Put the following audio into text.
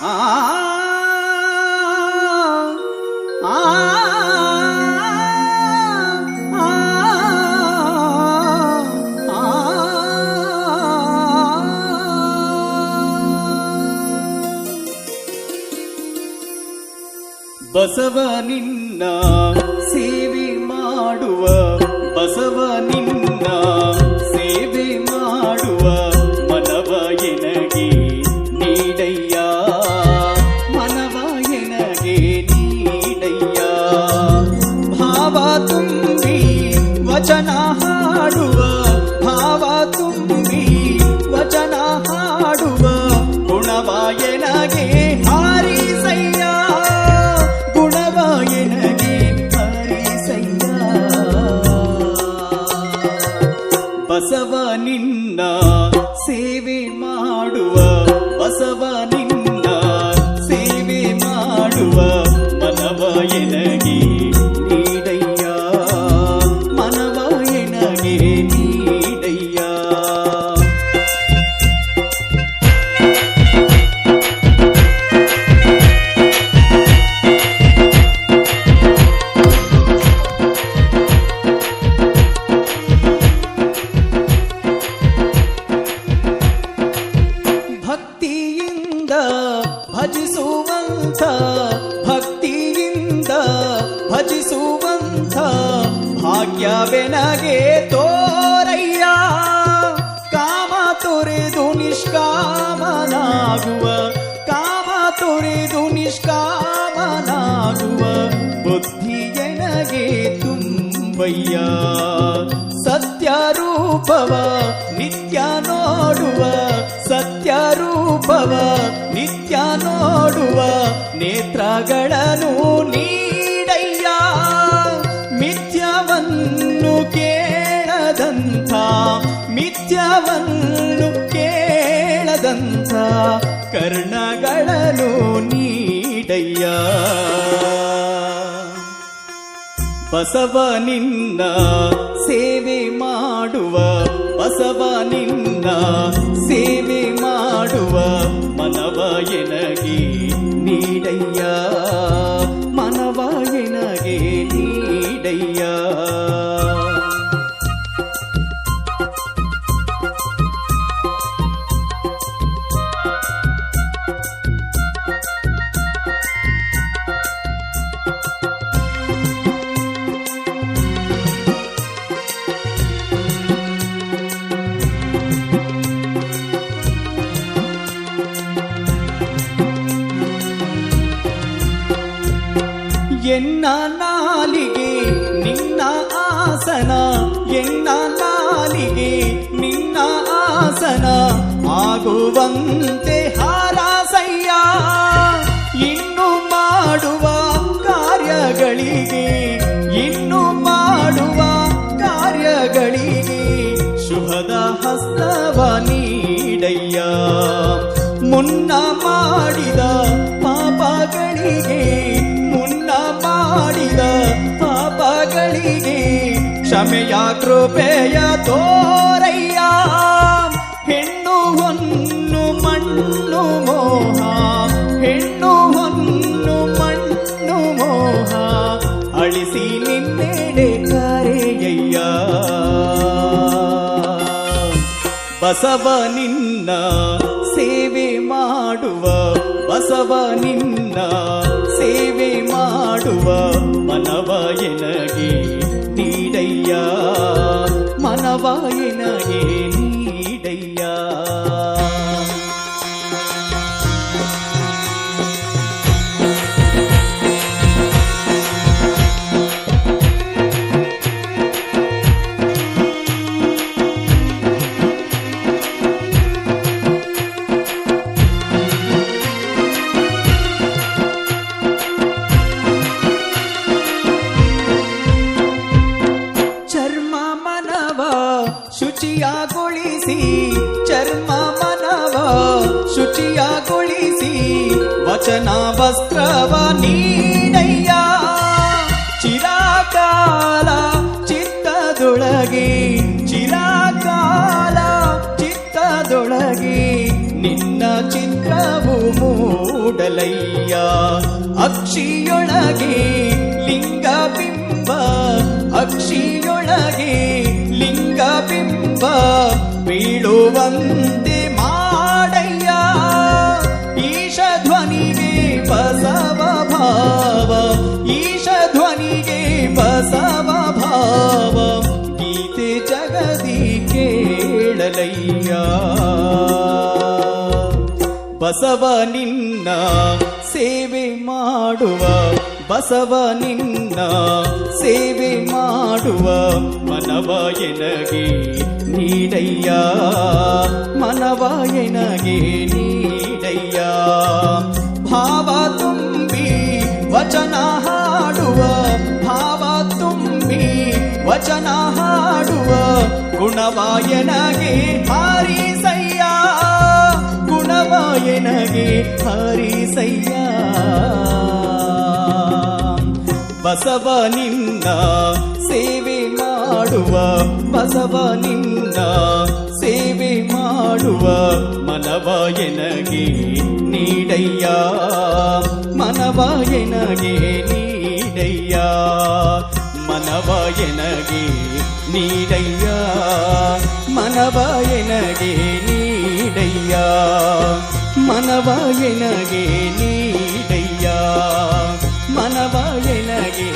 ಆ ಆ ಬಸವ ನಿನ್ನ ಸೇವೆ ಮಾಡುವ ಬಸವ ಬಸವ ಭಾಗ್ಯವೆನಗೆ ತೋರಯ್ಯ? ಕಾಮ ತೊರೆದು ನಿಷ್ಕಾಮನಾಗುವ, ಕಾಮ ತೊರೆದು ನಿಷ್ಕಾಮನಾಗುವ ಬುದ್ಧಿಯನಗೆ ತುಂಬಯ್ಯ? ಸತ್ಯ ರೂಪವ ನಿತ್ಯ ನೋಡುವ ಸತ್ಯ ರೂಪವ ನಿತ್ಯ ನೋಡುವ ನೇತ್ರಗಳನ್ನು ಮಿಥ್ಯವನ್ನು ಕೇಳದಂಥ ಕರ್ಣಗಳನ್ನು ನೀಡಯ್ಯ. ಬಸವ ನಿನ್ನ ಸೇವೆ ಮಾಡುವ, ಬಸವ ನಿನ್ನ ಸೇವೆ ಮಾಡುವ ಮನವ ಎನಗಿ ನೀಡಯ್ಯ. ಆಸನ, ಎನ್ನ ನಾಲಿಗೆ ನಿನ್ನ ಆಸನ. ಆಗುವಂತೆ ಹಾರಾಸಯ್ಯ. ಇನ್ನು ಮಾಡುವ ಕಾರ್ಯಗಳಿಗೆ, ಇನ್ನು ಮಾಡುವ ಕಾರ್ಯಗಳಿಗೆ ಶುಭದ ಹಸ್ತವ ನೀಡಯ್ಯ. ಮುನ್ನ ಮಾಡಿದ ಪಾಪಗಳಿಗೆ ಮುನ್ನ ಮಾಡಿದ ಕ್ಷಮೆಯ ಕೃಪೆಯ ತೋರಯ್ಯ. ಹೆಣ್ಣು ಹೊನ್ನು ಮಣ್ಣು ಮೋಹ. ಹೆಣ್ಣು ಹೊನ್ನು ಮಣ್ಣು ಮೋಹ. ಅಳಿಸಿ ನಿನ್ನೆಡೆ ಕರೆಯಯ್ಯ. ಬಸವ ನಿನ್ನ ಸೇವೆ ಮಾಡುವ. ಬಸವ ನಿನ್ನ ಸೇವೆ ಮಾಡುವ. ಮನವ ವಚನ ವಸ್ತ್ರವ ನೀಡಯ್ಯ ಚಿರಾಕಾಲ ಚಿತ್ತದೊಳಗೆ ಚಿರಾಕಾಲ ಚಿತ್ತದೊಳಗೆ ನಿನ್ನ ಚಿತ್ರವು ಮೂಡಲಯ್ಯ. ಅಕ್ಷಿಯೊಳಗೆ ಲಿಂಗ ಬಿಂಬ ಅಕ್ಷಿಯೊಳಗೆ ಲಿಂಗ ಬಿಂಬ ಬೀಳುವಂತೆ ಕೇಳಲಯ್ಯ ಬಸವ ನಿನ್ನ ಸೇವೆ ಮಾಡುವ, ಬಸವ ನಿನ್ನ ಸೇವೆ ಮಾಡುವ ಮನವ ಎನಗೆ ನೀಡಯ್ಯ. ಮನವ ಎನಗೆ ನೀಡಯ್ಯ. ಭಾವ ತುಂಬಿ ವಚನ ಹಾಡುವ, ಭಾವ ತುಂಬಿ ವಚನ ಗುಣವಾಯನಗೆ ಹಾರಿಸಯ್ಯ ಗುಣವಾಯನಗೆ ಹರಿಸಯ್ಯ ಬಸವ ನಿನ್ನ ಸೇವೆ ಮಾಡುವ ಬಸವ ನಿನ್ನ ಸೇವೆ ಮಾಡುವ ಮನವಾಯನಗೆ ನೀಡಯ್ಯ ಮನವಾಯನಗೆ ನೀಡಯ್ಯ ಮನವಾಯನಗೆ ನೀಡಯ್ಯ ಮನವಾಯನಗೆ ನೀಡಯ್ಯ ಮನವಾಯನಗೆ ನೀಡಯ್ಯ ಮನವಾಯನಗೆ